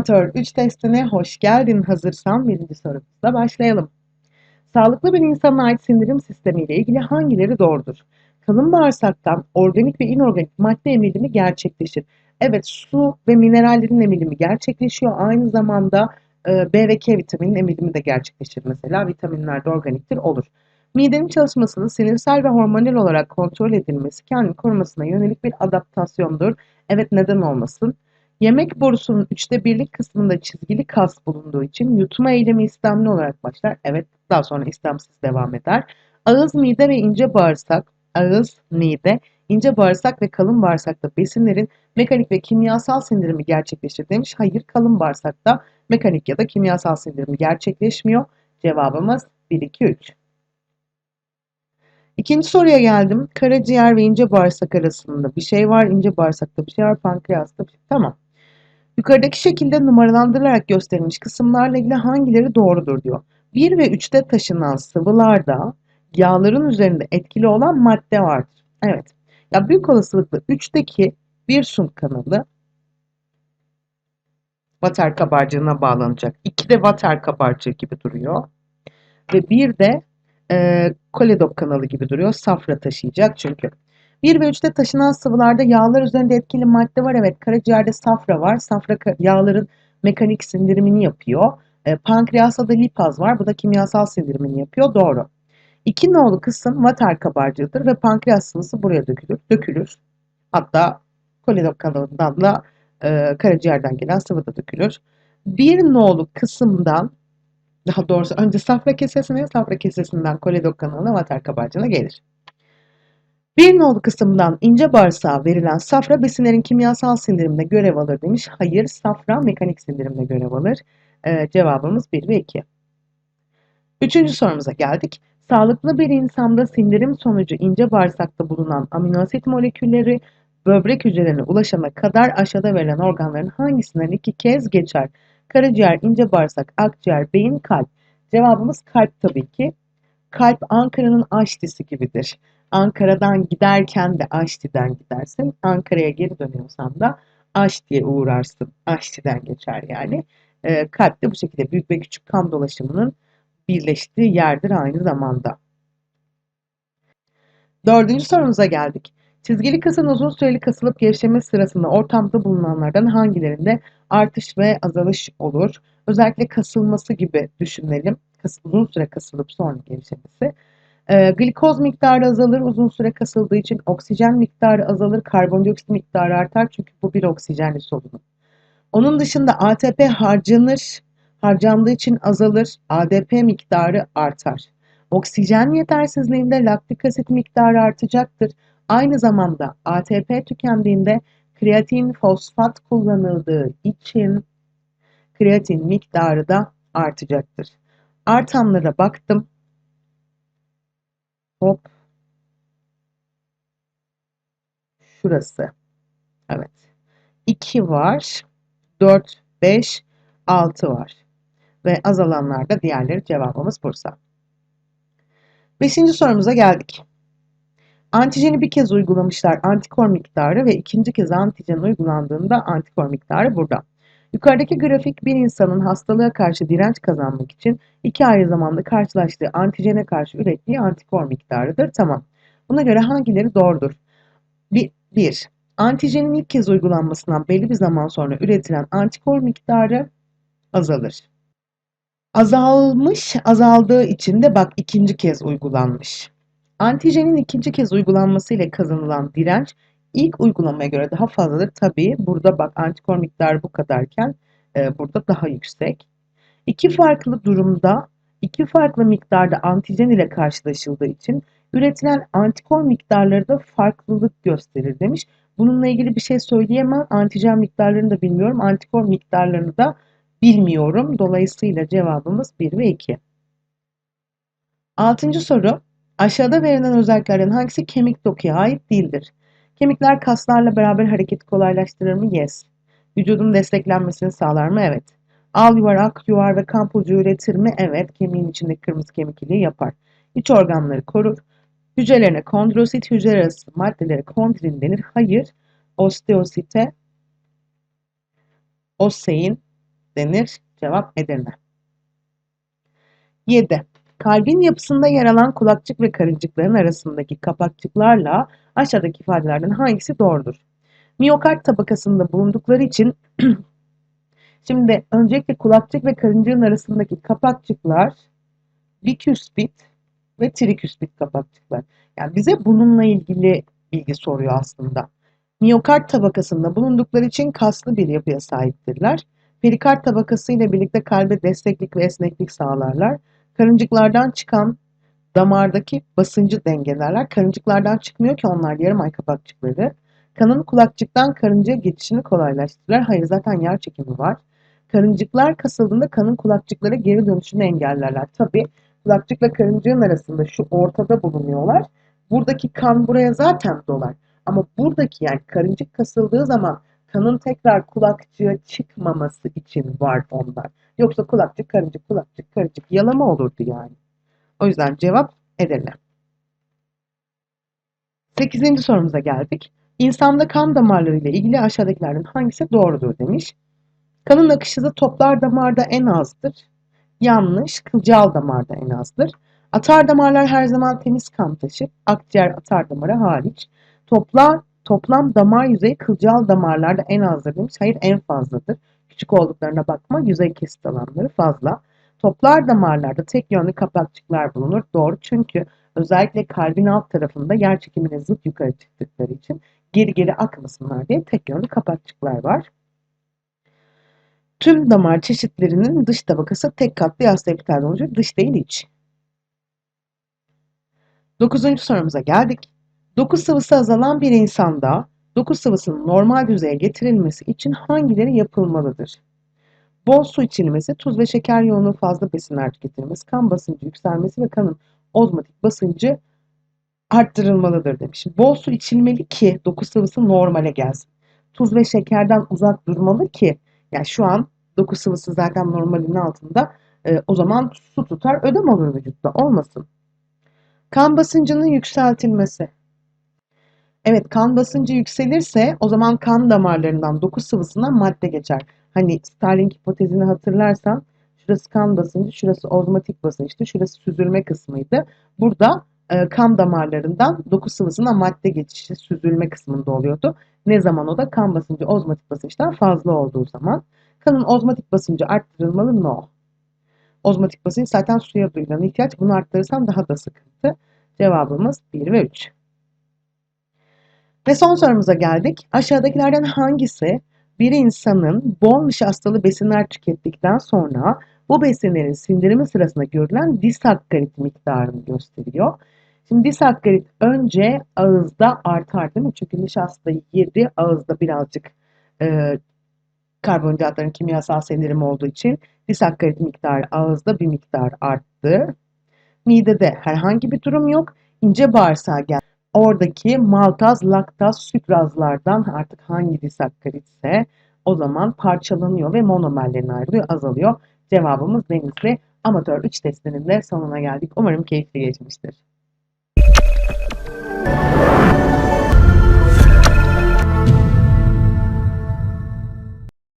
Amatör 3 testine hoş geldin. Hazırsan birinci sorumuzla başlayalım. Sağlıklı bir insana ait sindirim sistemi ile ilgili hangileri doğrudur? Kalın bağırsaktan organik ve inorganik madde emilimi gerçekleşir. Evet su ve minerallerin emilimi gerçekleşiyor. Aynı zamanda e, B ve K vitaminin emilimi de gerçekleşir mesela. Vitaminler de organiktir olur. Midenin çalışmasının sinirsel ve hormonal olarak kontrol edilmesi kendini korumasına yönelik bir adaptasyondur. Evet neden olmasın? Yemek borusunun üçte birlik kısmında çizgili kas bulunduğu için yutma eylemi istemli olarak başlar. Evet daha sonra istemsiz devam eder. Ağız, mide ve ince bağırsak, ağız, mide, ince bağırsak ve kalın bağırsakta besinlerin mekanik ve kimyasal sindirimi gerçekleşir demiş. Hayır kalın bağırsakta mekanik ya da kimyasal sindirimi gerçekleşmiyor. Cevabımız 1, 2, 3. İkinci soruya geldim. Karaciğer ve ince bağırsak arasında bir şey var. İnce bağırsakta bir şey var. Pankreasta bir şey. Tamam. Yukarıdaki şekilde numaralandırılarak gösterilmiş kısımlarla ilgili hangileri doğrudur diyor. 1 ve 3'te taşınan sıvılarda yağların üzerinde etkili olan madde vardır. Evet. Ya büyük olasılıkla 3'teki bir sunk kanalı vater kabarcığına bağlanacak. 2'de vater kabarcığı gibi duruyor. Ve bir de e, koledok kanalı gibi duruyor. Safra taşıyacak çünkü. 1 ve 3'te taşınan sıvılarda yağlar üzerinde etkili madde var. Evet karaciğerde safra var. Safra yağların mekanik sindirimini yapıyor. E, pankreasta da lipaz var. Bu da kimyasal sindirimini yapıyor. Doğru. 2 nolu kısım vater kabarcığıdır ve pankreas sıvısı buraya dökülür. Dökülür. Hatta koledok kanalından da e, karaciğerden gelen sıvı da dökülür. 1 nolu kısımdan daha doğrusu önce safra kesesine, safra kesesinden koledok kanalına vater kabarcığına gelir. Bir nolu kısımdan ince bağırsağa verilen safra besinlerin kimyasal sindiriminde görev alır demiş. Hayır, safra mekanik sindirimde görev alır. Ee, cevabımız 1 ve 2. Üçüncü sorumuza geldik. Sağlıklı bir insanda sindirim sonucu ince bağırsakta bulunan amino asit molekülleri böbrek hücrelerine ulaşana kadar aşağıda verilen organların hangisinden iki kez geçer? Karaciğer, ince bağırsak, akciğer, beyin, kalp. Cevabımız kalp tabii ki. Kalp Ankara'nın Aşti'si gibidir. Ankara'dan giderken de Aşti'den gidersin. Ankara'ya geri dönüyorsan da Aşti'ye uğrarsın. Aşti'den geçer yani. E, kalp de bu şekilde büyük ve küçük kan dolaşımının birleştiği yerdir aynı zamanda. Dördüncü sorumuza geldik. Çizgili kasın uzun süreli kasılıp gevşeme sırasında ortamda bulunanlardan hangilerinde artış ve azalış olur? Özellikle kasılması gibi düşünelim. Kas, uzun süre kasılıp sonra gevşemesi. E, glikoz miktarı azalır uzun süre kasıldığı için oksijen miktarı azalır, karbondioksit miktarı artar çünkü bu bir oksijenli solunum. Onun dışında ATP harcanır, harcandığı için azalır, ADP miktarı artar. Oksijen yetersizliğinde laktik asit miktarı artacaktır. Aynı zamanda ATP tükendiğinde kreatin fosfat kullanıldığı için kreatin miktarı da artacaktır. Artanlara baktım. Hop. Şurası. Evet. 2 var. 4, 5, 6 var. Ve azalanlarda diğerleri cevabımız Bursa. Beşinci sorumuza geldik. Antijeni bir kez uygulamışlar antikor miktarı ve ikinci kez antijen uygulandığında antikor miktarı burada. Yukarıdaki grafik bir insanın hastalığa karşı direnç kazanmak için iki ayrı zamanda karşılaştığı antijene karşı ürettiği antikor miktarıdır. Tamam. Buna göre hangileri doğrudur? 1. Bir, antijenin ilk kez uygulanmasından belli bir zaman sonra üretilen antikor miktarı azalır. Azalmış, azaldığı için de bak ikinci kez uygulanmış. Antijenin ikinci kez uygulanması ile kazanılan direnç ilk uygulamaya göre daha fazladır. Tabii burada bak antikor miktarı bu kadarken e, burada daha yüksek. İki farklı durumda iki farklı miktarda antijen ile karşılaşıldığı için üretilen antikor miktarları da farklılık gösterir demiş. Bununla ilgili bir şey söyleyemem. Antijen miktarlarını da bilmiyorum. Antikor miktarlarını da bilmiyorum. Dolayısıyla cevabımız 1 ve 2. Altıncı soru. Aşağıda verilen özelliklerden hangisi kemik dokuya ait değildir? Kemikler kaslarla beraber hareketi kolaylaştırır mı? Yes. Vücudun desteklenmesini sağlar mı? Evet. Al yuvar, ak yuvar ve kan pulcu üretir mi? Evet. Kemiğin içindeki kırmızı kemik iliği yapar. İç organları korur. Hücrelerine kondrosit, hücre arası maddelere kondrin denir. Hayır. Osteosite, osein, denir. Cevap Edirne. 7. Kalbin yapısında yer alan kulakçık ve karıncıkların arasındaki kapakçıklarla aşağıdaki ifadelerden hangisi doğrudur? Miyokard tabakasında bulundukları için şimdi öncelikle kulakçık ve karıncığın arasındaki kapakçıklar biküspit ve triküspit kapakçıklar. Yani bize bununla ilgili bilgi soruyor aslında. Miyokard tabakasında bulundukları için kaslı bir yapıya sahiptirler. Perikard tabakası ile birlikte kalbe desteklik ve esneklik sağlarlar. Karıncıklardan çıkan damardaki basıncı dengelerler. Karıncıklardan çıkmıyor ki onlar yarım ay kapakçıkları. Kanın kulakçıktan karıncaya geçişini kolaylaştırırlar. Hayır zaten yer çekimi var. Karıncıklar kasıldığında kanın kulakçıklara geri dönüşünü engellerler. Tabii kulakçıkla karıncığın arasında şu ortada bulunuyorlar. Buradaki kan buraya zaten dolar. Ama buradaki yani karıncık kasıldığı zaman kanın tekrar kulakçığa çıkmaması için var onlar. Yoksa kulakçık, karıncık, kulakçık, karıncık yalama olurdu yani. O yüzden cevap Edirne. Sekizinci sorumuza geldik. İnsanda kan damarları ile ilgili aşağıdakilerden hangisi doğrudur demiş. Kanın akışı da toplar damarda en azdır. Yanlış, kılcal damarda en azdır. Atar damarlar her zaman temiz kan taşır. Akciğer atar damarı hariç. Toplar, toplam damar yüzeyi kılcal damarlarda en azdır demiş. Hayır en fazladır. Küçük olduklarına bakma yüzey kesit alanları fazla. Toplar damarlarda tek yönlü kapakçıklar bulunur. Doğru çünkü özellikle kalbin alt tarafında yer çekimine zıt yukarı çıktıkları için geri geri akmasınlar diye tek yönlü kapakçıklar var. Tüm damar çeşitlerinin dış tabakası tek katlı yassı epitel olacak. Dış değil iç. Dokuzuncu sorumuza geldik. Doku sıvısı azalan bir insanda doku sıvısının normal düzeye getirilmesi için hangileri yapılmalıdır? Bol su içilmesi, tuz ve şeker yoğunluğu fazla besinler tüketilmesi, kan basıncı yükselmesi ve kanın ozmotik basıncı arttırılmalıdır demiş. Bol su içilmeli ki doku sıvısı normale gelsin. Tuz ve şekerden uzak durmalı ki yani şu an doku sıvısı zaten normalin altında e, o zaman su tutar ödem olur vücutta olmasın. Kan basıncının yükseltilmesi. Evet kan basıncı yükselirse o zaman kan damarlarından doku sıvısına madde geçer. Hani Starling hipotezini hatırlarsan şurası kan basıncı, şurası ozmotik basınçtı, şurası süzülme kısmıydı. Burada e, kan damarlarından doku sıvısına madde geçişi süzülme kısmında oluyordu. Ne zaman o da kan basıncı ozmotik basınçtan fazla olduğu zaman. Kanın ozmotik basıncı arttırılmalı no. Ozmotik basınç zaten suya duyulan ihtiyaç. Bunu arttırırsan daha da sıkıntı. Cevabımız 1 ve 3. Ve son sorumuza geldik. Aşağıdakilerden hangisi bir insanın bol nişastalı besinler tükettikten sonra bu besinlerin sindirimi sırasında görülen disakkarit miktarını gösteriyor. Şimdi disakkarit önce ağızda artar değil mi? Çünkü nişastayı yedi ağızda birazcık e, karbonhidratların kimyasal sindirimi olduğu için disakkarit miktarı ağızda bir miktar arttı. Midede herhangi bir durum yok. İnce bağırsağa gel. Oradaki maltaz, laktaz, sükrazlardan artık hangi disakkaritse o zaman parçalanıyor ve monomerlerine ayrılıyor, azalıyor. Cevabımız Denizli. Amatör 3 testinin de sonuna geldik. Umarım keyifli geçmiştir.